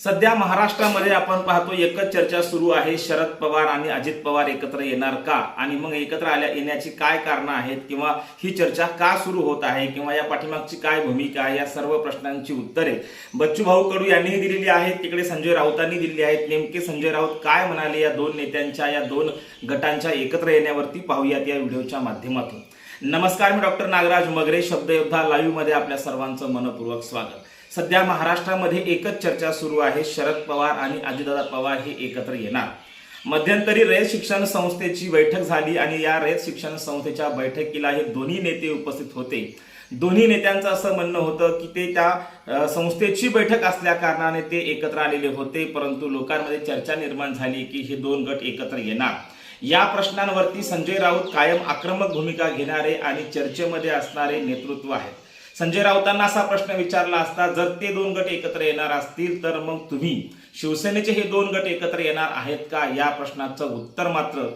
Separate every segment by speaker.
Speaker 1: सध्या महाराष्ट्रामध्ये आपण पाहतो एकच चर्चा सुरू आहे शरद पवार आणि अजित पवार एकत्र येणार का? आणि मग एकत्र आल्या येण्याची काय कारणं आहेत किंवा ही चर्चा का सुरू होत आहे किंवा या पाठीमागची काय भूमिका आहे या सर्व प्रश्नांची उत्तरे बच्चू भाऊ कडू यांनीही दिलेली आहेत तिकडे संजय राऊतांनी दिलेली आहेत. नेमके संजय राऊत काय म्हणाले या दोन नेत्यांच्या या दोन गटांच्या एकत्र येण्यावरती पाहूयात या व्हिडिओच्या माध्यमातून. नमस्कार मी डॉक्टर नागराज मगरे शब्दयोद्धा लाईव्हमध्ये आपल्या सर्वांचं मनपूर्वक स्वागत. सध्या महाराष्ट्रामध्ये एकच चर्चा सुरू आहे शरद पवार आणि अजितदादा पवार हे एकत्र येणार. मध्यंतरी रयत शिक्षण संस्थेची बैठक झाली आणि या रयत शिक्षण संस्थेच्या बैठकीला हे दोन्ही नेते उपस्थित होते. दोन्ही नेत्यांचं असं म्हणणं होतं की ते त्या संस्थेची बैठक असल्या कारणाने ते एकत्र आलेले होते परंतु लोकांमध्ये चर्चा निर्माण झाली की हे दोन गट एकत्र येणार. या प्रश्नांवरती संजय राऊत कायम आक्रमक भूमिका घेणारे आणि चर्चेमध्ये असणारे नेतृत्व आहेत. संजय राऊतांना असा प्रश्न विचारला असता जर ते दोन गट एकत्र येणार असतील तर मग तुम्ही शिवसेनेचे हे दोन गट एकत्र येणार आहेत का? या प्रश्नाचं उत्तर मात्र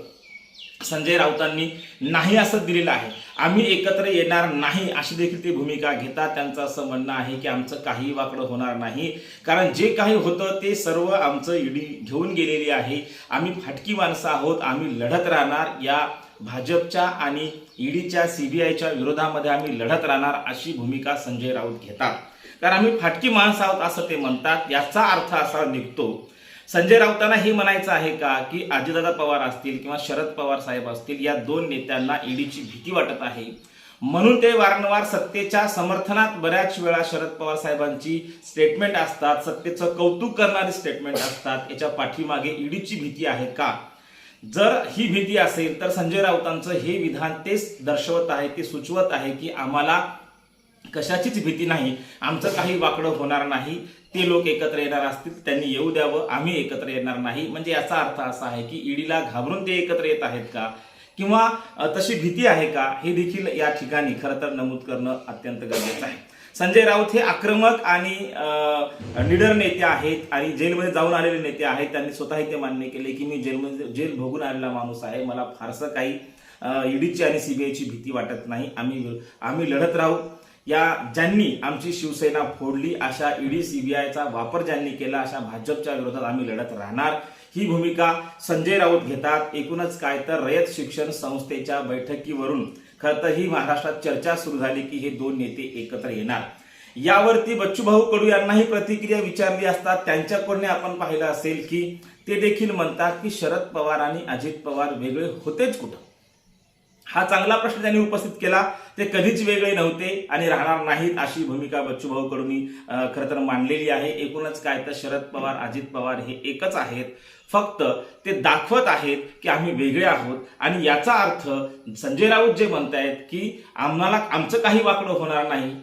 Speaker 1: संजय राऊतांनी नाही असं दिलेलं आहे. आम्ही एकत्र येणार नाही अशी देखील ती भूमिका घेतात. त्यांचं असं म्हणणं आहे की आमचं काही वाकडं होणार नाही. कारण जे काही होतं ते सर्व आमचं ईडी घेऊन गेलेली आहे. आम्ही फाटकी माणसं आहोत. आम्ही लढत राहणार. या भाजपच्या आणि ईडीच्या सीबीआयच्या विरोधामध्ये आम्ही लढत राहणार अशी भूमिका संजय राऊत घेतात. कारण आम्ही फाटकी माणसं आहोत असं ते म्हणतात. याचा अर्थ असा निघतो संजय राऊतांना हे म्हणायचं आहे का की अजितदादा पवार असतील किंवा शरद पवार साहेब असतील या दोन नेत्यांना ईडीची भीती वाटत आहे. म्हणून ते वारंवार सत्तेच्या समर्थनात बऱ्याच वेळा शरद पवार साहेबांची स्टेटमेंट असतात सत्तेचं कौतुक करणारी स्टेटमेंट असतात. याच्या पाठीमागे ईडीची भीती आहे का? जर ही भीती असेल तर संजय राऊतांचं हे विधान तेच दर्शवत आहे ते सुचवत आहे की आम्हाला कशाचीच भीती नाही. आमचं काही वाकडं होणार नाही. ते लोक एकत्र येणार असतील त्यांनी येऊ द्यावं. आम्ही एकत्र येणार नाही. म्हणजे याचा अर्थ असा आहे की ईडीला घाबरून ते एकत्र येत आहेत का? किंवा तशी भीती आहे का? हे देखील या ठिकाणी खरं तर नमूद करणं अत्यंत गरजेचं आहे. संजय राऊत हे आक्रमक आणि निडर नेते आहेत आणि जेलमध्ये जाऊन आलेले नेते आहेत. त्यांनी स्वतःही ते मान्य केले की मी जेलमध्ये जेल भोगून आलेला माणूस आहे. मला फारसं काही ईडीची आणि सीबीआयची भीती वाटत नाही. आम्ही आम्ही लढत राहू. या ज्यांनी आमची शिवसेना फोडली अशा ईडी सीबीआयचा वापर ज्यांनी केला अशा भाजपच्या विरोधात आम्ही लढत राहणार. ही भूमिका संजय राऊत घेतात. एकूणच काय तर रयत शिक्षण संस्थेच्या बैठकीवरून खरं तर ही महाराष्ट्रात चर्चा सुरू झाली की हे दोन नेते एकत्र येणार. यावरती बच्चूभाऊ कडू यांनाही प्रतिक्रिया विचारली असतात त्यांच्याकडून आपण पाहिलं असेल की ते देखील म्हणतात की शरद पवार आणि अजित पवार वेगळे होतेच कुठं? हा चांगला प्रश्न त्यांनी उपस्थित केला. ते कधीच वेगळे नव्हते आणि राहणार नाहीत अशी भूमिका बच्चूभाऊ कडून खरं तर मांडलेली आहे. एकूणच काय तर शरद पवार अजित पवार हे एकच आहेत. फक्त ते दाखवत आहेत की आम्ही वेगळे आहोत आणि याचा अर्थ संजय राऊत जे म्हणतायत की आम्हाला आमचं काही वाकडं होणार नाही.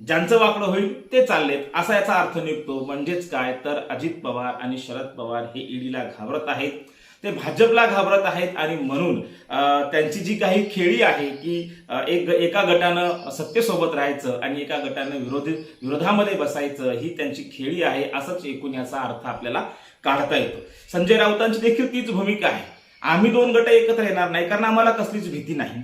Speaker 1: ज्यांचं वाकडं होईल ते चाललेत. असा याचा अर्थ निघतो. म्हणजेच काय? तर अजित पवार आणि शरद पवार हे ईडीला घाबरत आहेत. ते भाजपला घाबरत आहेत आणि म्हणून त्यांची जी काही खेळी आहे की एक एका गटानं सत्तेसोबत राहायचं आणि एका गटानं विरोधी विरोधामध्ये बसायचं ही त्यांची खेळी आहे असंच एकूण याचा अर्थ आपल्याला काढता येतो. संजय राऊतांची देखील तीच भूमिका आहे. आम्ही दोन गट एकत्र येणार नाही कारण आम्हाला कसलीच भीती नाही.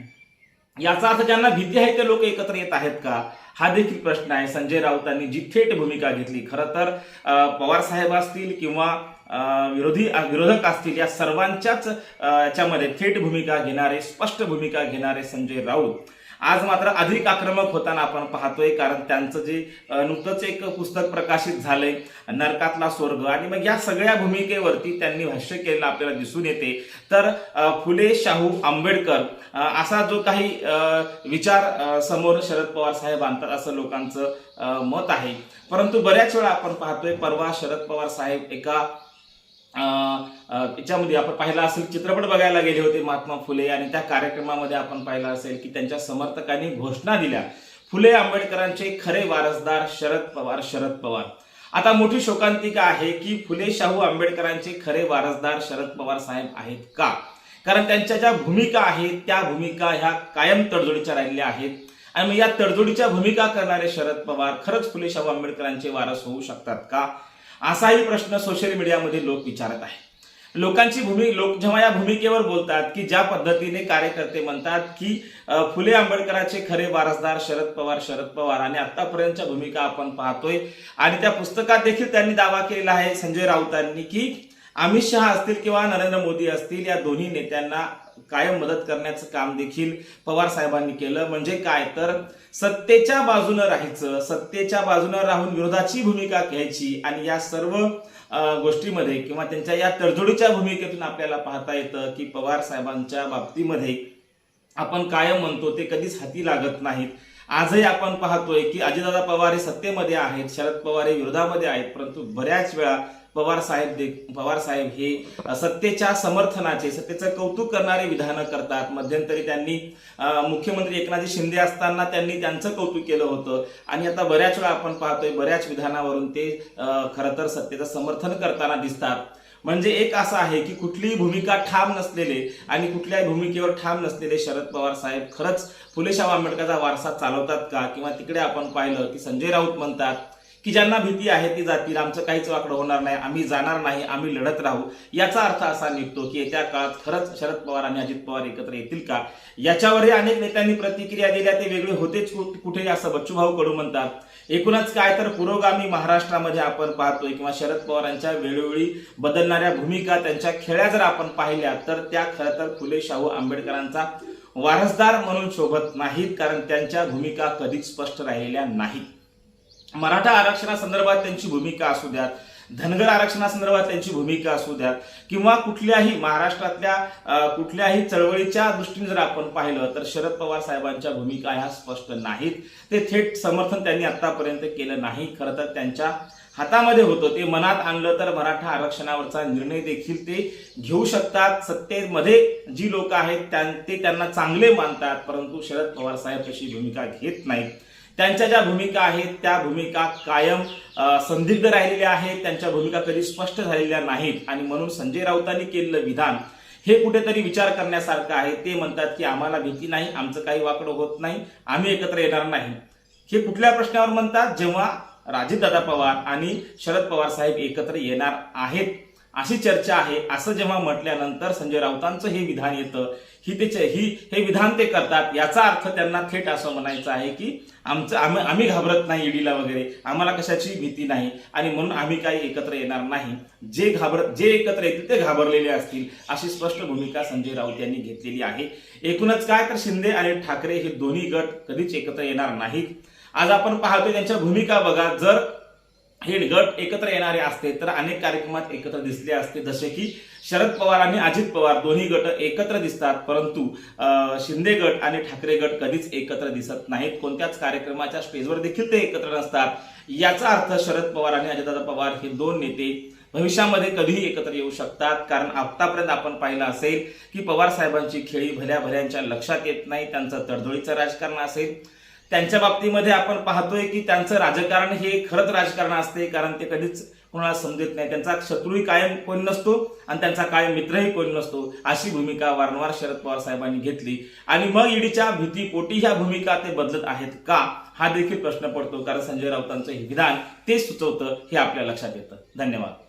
Speaker 1: याचा अर्थ ज्यांना भीती आहे ते लोक एकत्र येत आहेत का? हा देखील प्रश्न आहे. संजय राऊतांनी जी थेट भूमिका घेतली खरं तर पवार साहेब असतील किंवा विरोधी विरोधक असतील या सर्वांच्याच याच्यामध्ये थेट भूमिका घेणारे स्पष्ट भूमिका घेणारे संजय राऊत. आज मात्र अधिक आक्रमक होताना आपण पाहतोय कारण त्यांचं जे नुकतंच एक पुस्तक प्रकाशित झालंय नरकातला स्वर्ग. आणि मग या सगळ्या भूमिकेवरती त्यांनी भाष्य केलेलं आपल्याला दिसून येते. तर फुले शाहू आंबेडकर असा जो काही विचार समोर शरद पवार साहेब आणतात असं लोकांचं मत आहे. परंतु बऱ्याच वेळा आपण पाहतोय परवा शरद पवार साहेब एका याच्यामध्ये आपण पाहिलं असेल चित्रपट बघायला गेले होते महात्मा फुले आणि त्या कार्यक्रमामध्ये आपण पाहिलं असेल की त्यांच्या समर्थकांनी घोषणा दिल्या. फुले आंबेडकरांचे खरे वारसदार शरद पवार शरद पवार. आता मोठी शोकांतिका आहे की फुले शाहू आंबेडकरांचे खरे वारसदार शरद पवार साहेब आहेत का? कारण त्यांच्या ज्या भूमिका आहेत त्या भूमिका ह्या कायम तडजोडीच्या राहिलेल्या आहेत. आणि मग या तडजोडीच्या भूमिका करणारे शरद पवार खरंच फुले शाहू आंबेडकरांचे वारस होऊ शकतात का? असाही प्रश्न सोशल मीडियामध्ये लोक विचारत आहे लोकांची भूमी लोक जेव्हा या भूमिकेवर बोलतात की ज्या पद्धतीने कार्यकर्ते म्हणतात की फुले आंबेडकरांचे खरे वारसदार शरद पवार शरद पवार आणि आतापर्यंतच्या भूमिका आपण पाहतोय. आणि त्या पुस्तकात देखील त्यांनी दावा केला आहे संजय राऊतांनी की अमित शहा असतील किंवा नरेंद्र मोदी असतील या दोन्ही नेत्यांना कायम मदत करण्याचं काम देखील पवार साहेबांनी केलं. म्हणजे काय? तर सत्तेच्या बाजूनं राहायचं सत्तेच्या बाजूनं राहून विरोधाची भूमिका घ्यायची आणि या सर्व गोष्टीमध्ये किंवा त्यांच्या या तडजोडीच्या भूमिकेतून आपल्याला पाहता येतं की पवार साहेबांच्या बाबतीमध्ये आपण कायम म्हणतो ते कधीच हाती लागत नाहीत. आजही आपण पाहतोय की अजितदादा पवार हे सत्तेमध्ये आहेत शरद पवार हे विरोधामध्ये आहेत परंतु बऱ्याच वेळा पवार साहेब दे- पवार साहेब हे सत्तेच्या समर्थनाचे सत्तेचं कौतुक करणारे विधानं करतात. मध्यंतरी त्यांनी मुख्यमंत्री एकनाथजी शिंदे असताना त्यांनी त्यांचं कौतुक केलं होतं. आणि आता बऱ्याच वेळा आपण पाहतोय बऱ्याच विधानावरून ते खरं तर सत्तेचं समर्थन करताना दिसतात. म्हणजे एक असं आहे की कुठलीही भूमिका ठाम नसलेले आणि कुठल्याही भूमिकेवर ठाम नसलेले शरद पवार साहेब खरंच फुले शाहू आंबेडकरचा वारसा चालवतात का? किंवा तिकडे आपण पाहिलं की संजय राऊत म्हणतात की ज्यांना भीती आहे ती जातील आमचं काहीच वाकडं होणार नाही आम्ही जाणार नाही आम्ही लढत राहू याचा अर्थ असा निघतो की येत्या काळात खरंच शरद पवार आणि अजित पवार एकत्र येतील का? याच्यावरही अनेक नेत्यांनी प्रतिक्रिया दिल्या ते वेगळे होतेच कुठे असं बच्चूभाऊ कडू म्हणतात. एकूणच काय तर पुरोगामी महाराष्ट्रामध्ये आपण पाहतोय किंवा शरद पवारांच्या वेळोवेळी बदलणाऱ्या भूमिका त्यांच्या खेळ्या जर आपण पाहिल्या तर त्या खरं तर फुले शाहू आंबेडकरांचा वारसदार म्हणून शोभत नाहीत कारण त्यांच्या भूमिका कधीच स्पष्ट राहिलेल्या नाहीत. मराठा आरक्षणासंदर्भात त्यांची भूमिका असू द्यात धनगर आरक्षणासंदर्भात त्यांची भूमिका असू द्यात किंवा कुठल्याही महाराष्ट्रातल्या कुठल्याही चळवळीच्या दृष्टीने जर आपण पाहिलं तर शरद पवार साहेबांच्या भूमिका ह्या स्पष्ट नाहीत. ते थेट समर्थन त्यांनी आतापर्यंत केलं नाही. खरं तर त्यांच्या हातामध्ये होतं. ते मनात आणलं तर मराठा आरक्षणावरचा निर्णय देखील ते घेऊ शकतात. सत्तेमध्ये जी लोक आहेत त्यां- ते त्यांना चांगले मानतात परंतु शरद पवार साहेब तशी भूमिका घेत नाहीत. त्यांच्या ज्या भूमिका आहेत त्या भूमिका कायम संदिग्ध राहिलेल्या आहेत त्यांच्या भूमिका कधी स्पष्ट झालेल्या नाहीत. आणि म्हणून संजय राऊतांनी केलेलं विधान हे कुठेतरी विचार करण्यासारखं आहे. ते म्हणतात की आम्हाला भीती नाही आमचं काही वाकडं होत नाही आम्ही एकत्र येणार नाही. हे कुठल्या प्रश्नावर म्हणतात? जेव्हा राजीवदादा पवार आणि शरद पवार साहेब एकत्र येणार आहेत अशी चर्चा आहे. असं जेव्हा म्हटल्यानंतर संजय राऊतांचं हे विधान येतं. ही ते ही हे विधान ते करतात. याचा अर्थ त्यांना थेट असं म्हणायचं आहे की आमचं आम्ही आम्ही घाबरत नाही ईडीला वगैरे. आम्हाला कशाची भीती नाही. आणि म्हणून आम्ही काही एकत्र येणार नाही. जे घाबर जे एकत्र येतील ते घाबरलेले असतील अशी स्पष्ट भूमिका संजय राऊत यांनी घेतलेली आहे. एकूणच काय तर शिंदे आणि ठाकरे हे दोन्ही गट कधीच एकत्र येणार नाहीत. आज आपण पाहतोय त्यांच्या भूमिका बघा. जर हे गट एकत्र येणारे असते तर अनेक कार्यक्रमात एकत्र दिसले असते. जसे की शरद पवार आणि अजित पवार दोन्ही गट एकत्र दिसतात परंतु शिंदे गट आणि ठाकरे गट कधीच एकत्र दिसत नाहीत. कोणत्याच कार्यक्रमाच्या स्टेजवर देखील ते एकत्र नसतात. याचा अर्थ शरद पवार आणि अजितदादा पवार हे दोन नेते भविष्यामध्ये कधीही एकत्र येऊ शकतात. कारण आतापर्यंत आपण पाहिलं असेल की पवार साहेबांची खेळी भल्या भल्यांच्या लक्षात येत नाही. त्यांचं तडजोडीचं राजकारण असेल. त्यांच्या बाबतीमध्ये आपण पाहतोय की त्यांचं राजकारण हे खरंच राजकारण असते कारण ते कधीच कोणाला समजत नाही. त्यांचा शत्रूही कायम कोण नसतो आणि त्यांचा कायम मित्रही कोण नसतो अशी भूमिका वारंवार शरद पवार साहेबांनी घेतली. आणि मग ईडीच्या भीतीपोटी ह्या भूमिका ते बदलत आहेत का हा देखील प्रश्न पडतो कारण संजय राऊतांचं हे विधान ते सुचवतं हे आपल्या लक्षात येतं. धन्यवाद.